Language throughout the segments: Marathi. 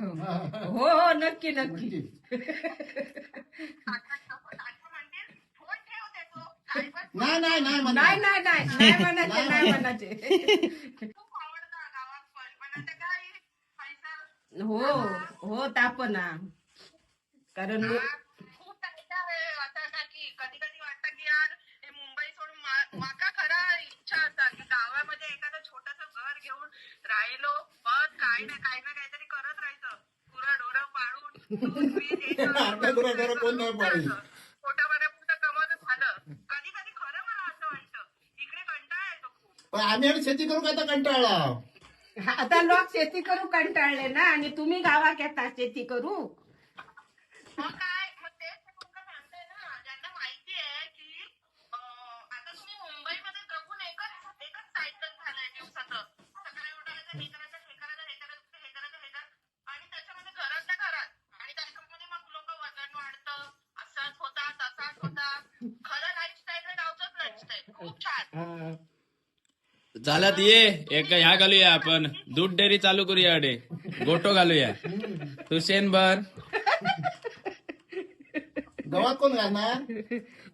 हो हो नक्की. नक्की. नाही नाही नाही म्हणा. नाही नाही नाही. नाही म्हणायचे नाही. म्हणायचे. हो हो तापना. कारण खूप त्यांच्या आहे. आता का की कधी कधी वाटतं की यार हे मुंबई सोडून मा- माका खरा इच्छा असता की गावामध्ये एखादं छोटस घर घेऊन राहिलो बस काय ना काय हे गुरं कोण नाही झालं. कधी कधी खरं मला असं वाटतं इकडे कंटाळा येतो खूप. पण आम्ही आणि शेती करू का आता कंटाळला आता लोक शेती करू कंटाळले ना आणि तुम्ही गावात येता शेती करू. मग काय खूप छान. चालत ये. एक ह्या घालूया आपण. दूध डेअरी चालू करूया अडे गोटो घालूया. तू शेण भर. गव्हात कोण घालणार?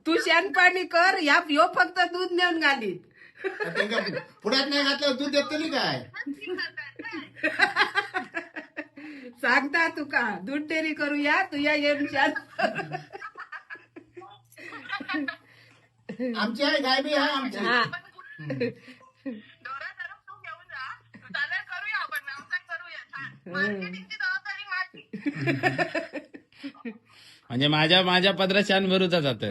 तू शेणपाणी कर या ह्यो फक्त दूध नेऊन घालीत. त्यांका पुढ्यात नाही घातलं दूध देतली काय? सांगता तुका दूध डेअरी करूया तुया येऊन शेण आमची आहे गाय बी आहे आमची. हा. डोरा धरून तू घेऊन जा. चालेल करूया आपण व्यवसाय करूया. छान. मार्केटिंगची जबाबदारी माझी. म्हणजे माझ्या माझ्या पदरात शान भरूचा जात